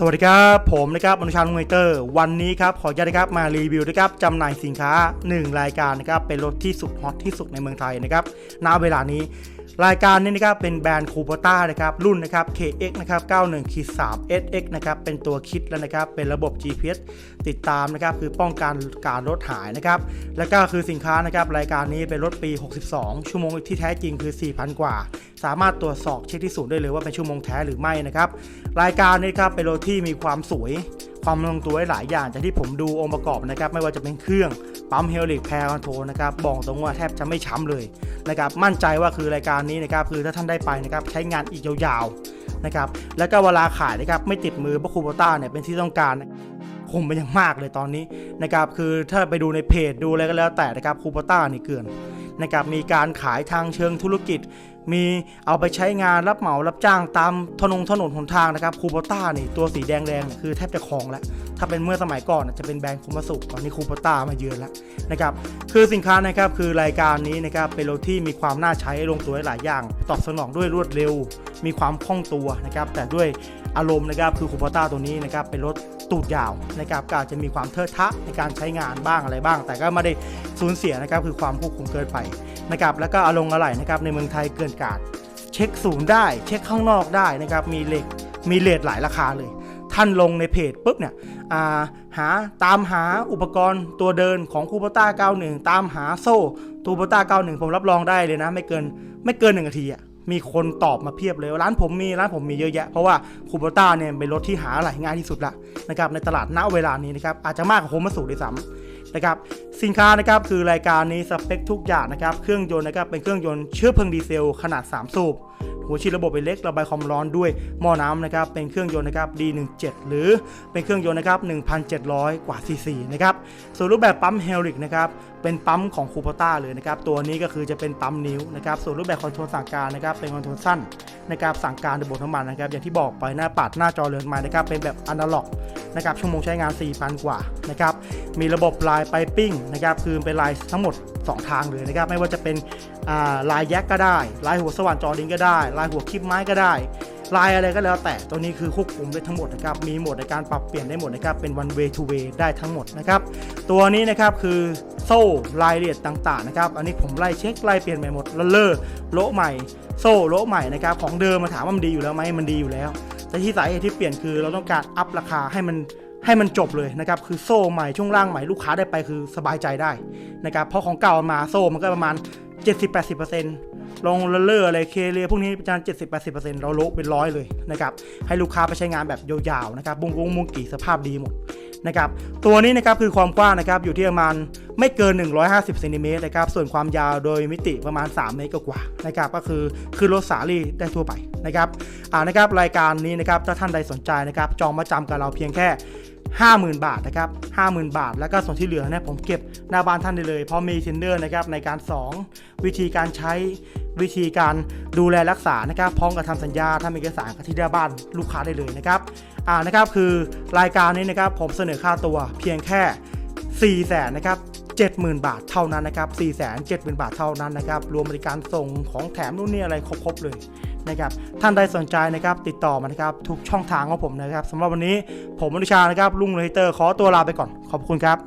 สวัสดีครับผมนะครับอนุชาลุงไมเตอร์ วันนี้ครับขออนุญาตนะครับมารีวิวนะครับจำหน่ายสินค้า 1 รายการนะครับเป็นรถที่สุดฮอตที่สุดในเมืองไทยนะครับณเวลานี้ รายการนี้นะครับเป็นแบรนด์คูปต้านะครับรุ่นนะครับ KX นะครับ91ขีด3 SX นะครับเป็นตัวคิดแล้วนะครับเป็นระบบ GPS ติดตามนะครับคือป้องกันการรถหายนะครับแล้วก็คือสินค้านะครับรายการนี้เป็นรถปี 62 ชั่วโมงที่แท้จริงคือ 4,000 กว่า สามารถตรวจสอบเช็คที่ศูนย์ได้เลยว่าเป็นชั่วโมงแท้หรือไม่นะครับรายการนี้ครับเป็นรถที่มีความสวยความลงตัวหลายอย่างจากที่ผมดูองค์ประกอบนะครับไม่ว่าจะเป็นเครื่องปั๊มเฮลิกแพร์คอนโทรนะครับบอกตรงว่าแทบจะไม่ช้ำเลยนะครับมั่นใจว่าคือรายการนี้นะครับคือถ้าท่านได้ไปนะครับใช้งานอีกยาวๆนะครับแล้วก็เวลาขายนะครับไม่ติดมือเพราะคูโบต้าเนี่ยเป็นที่ต้องการคงเป็นอย่างมากเลยตอนนี้นะครับคือถ้าไปดูในเพจดูอะไรก็แล้วแต่นะครับคูโบต้านี่เกลื่อน นะครับมีการขายทางเชิงธุรกิจ มีเอาไปใช้งานรับเหมารับจ้างตามถนนถนนหนทางนะครับคูโบต้านี่ตัวสีแดงแดงๆคือแทบจะคลองแล้ว ถ้าเป็นเมื่อสมัยก่อนจะเป็นแบรนด์คุมาสุตอนนี้คูโบต้ามาเยือนแล้วนะครับคือสินค้านะครับคือรายการนี้นะครับเป็นรถที่มีความน่าใช้ลงตัวหลายอย่าง ตอบสนองด้วยรวดเร็ว มีความคล่องตัวนะครับแต่ด้วยอารมณ์นะครับคือคูโบต้าตัวนี้นะครับเป็นรถตูดยาวนะครับก็อาจจะมีความเทิดทะในการใช้งานบ้างอะไรบ้าง แต่ก็ไม่ได้สูญเสียนะครับคือความควบคุมเกินไปนะครับแล้วก็อารมณ์อะไรนะครับในเมืองไทยเกินกาดเช็คศูนย์ได้ เช็คข้างนอกได้นะครับมีเหล็กมีเลทหลายราคาเลย ท่านลงในเพจปุ๊บเนี่ยาหาตามหาอุปกรณ์ตัวเดินของคูปต้า91 ตามหาโซ่ตูปต้า91 ผมรับรองได้เลยนะ ไม่เกินไม่เกินหนึ่งนาทีอะมีคนตอบมาเพียบเลยร้านผมมีร้านผมมีเยอะแยะ เพราะว่าคูปต้าเนี่ยเป็นรถที่หาอะไรง่ายที่สุดละนะครับในตลาดณเวลานี้นะครับอาจจะมากกว่าโฮมสูด้วยซ้ำนะครับ สินค้านะครับคือรายการนี้สเปคทุกอย่างนะครับเครื่องยนต์นะครับเป็นเครื่องยนต์เชื้อเพลิงดีเซลขนาด 3 สูบหัวฉีดระบบเป็นเล็กระบายความร้อนด้วยหม้อน้ำนะครับเป็นเครื่องยนต์นะครับ D17 หรือเป็นเครื่องยนต์นะครับ 1,700 กว่าซีซีนะครับส่วนรูปแบบปั๊มเฮลิกนะครับเป็นปั๊มของคูปต้าเลยนะครับตัวนี้ก็คือจะเป็นปั๊มนิ้วนะครับส่วนรูปแบบคอนโทรลสั่งการนะครับเป็นคอนโทรลสั้นนะครับสั่งการโดยบทน้ำมันนะครับอย่างที่บอกไปหน้าปัดหน้าจอเรือนไม้นะครับเป็นแบบอนาล็อกนะครับชั่วโมงใช้งาน 4,000 กว่านะครับมีระบบลายไปปิ้งนะครับคือเป็นลายทั้งหมด 2 ทางเลยนะครับไม่ว่าจะเป็นลายแยกก็ได้ ลายหัวสว่านจอดินก็ได้ ลายหัวคลิปไม้ก็ได้ ลายอะไรก็แล้วแต่ตัวนี้คือควบคุมได้ทั้งหมดนะครับมีโหมดในการปรับเปลี่ยนได้หมดนะครับเป็น one way to way ได้ทั้งหมดนะครับตัวนี้นะครับคือโซ่รายละเอียดต่างๆนะครับอันนี้ผมไล่เช็คไล่เปลี่ยนใหม่หมดละเลอโละใหม่ โซ่โละใหม่นะครับของเดิมมาถามว่ามันดีอยู่แล้วไหมมันดีอยู่แล้ว แต่ที่สาเหตุที่เปลี่ยนคือเราต้องการอัพราคาให้มัน ให้มันจบเลยนะครับคือโซ่ใหม่ช่วงล่างใหม่ลูกค้าได้ไปคือสบายใจได้นะครับเพราะของเก่ามาโซ่มันก็ประมาณ 70-80%ลงเลเลอร์อะไรเคเลียพวกนี้ประมาณ70-80%เราโลกเป็นร้อยเลยนะครับให้ลูกค้าไปใช้งานแบบยาวๆนะครับบุงกงมุงกี่สภาพดีหมด นะครับตัวนี้นะครับคือความกว้างนะครับอยู่ที่ประมาณไม่เกิน 150เซนติเมตรนะครับส่วนความยาวโดยมิติประมาณ 3 เมตรกว่าๆนะครับก็คือคือรถสาลีได้ทั่วไปนะครับอ่านะครับรายการนี้นะครับถ้าท่านใดสนใจนะครับจองมาจำกับเราเพียงแค่ 50,000 บาทนะครับ50,000 บาท แล้วก็ส่วนที่เหลือเนี่ยผมเก็บหน้าบ้านท่านได้เลยเพราะมีเทนเดอร์นะครับในการสอนวิธีการใช้วิธีการดูแลรักษานะครับพร้อมกับทำสัญญาถ้ามีเอกสารกับที่หน้าบ้านลูกค้าได้เลยนะครับอ่านะครับคือรายการนี้นะครับผมเสนอค่าตัวเพียงแค่ 4 0 0แสนนะครับ70,000 บาทเท่านั้นนะครับ4 7 0 0 0 0 บาทเท่านั้นนะครับ รวมบริการส่งของแถมนู่นนี่อะไรครบๆเลย นะครับท่านใดสนใจนะครับติดต่อมานะครับทุกช่องทางของผมนะครับสำหรับวันนี้ผมอนุชานะครับลุงเลเตอร์ขอตัวลาไปก่อนขอบคุณครับ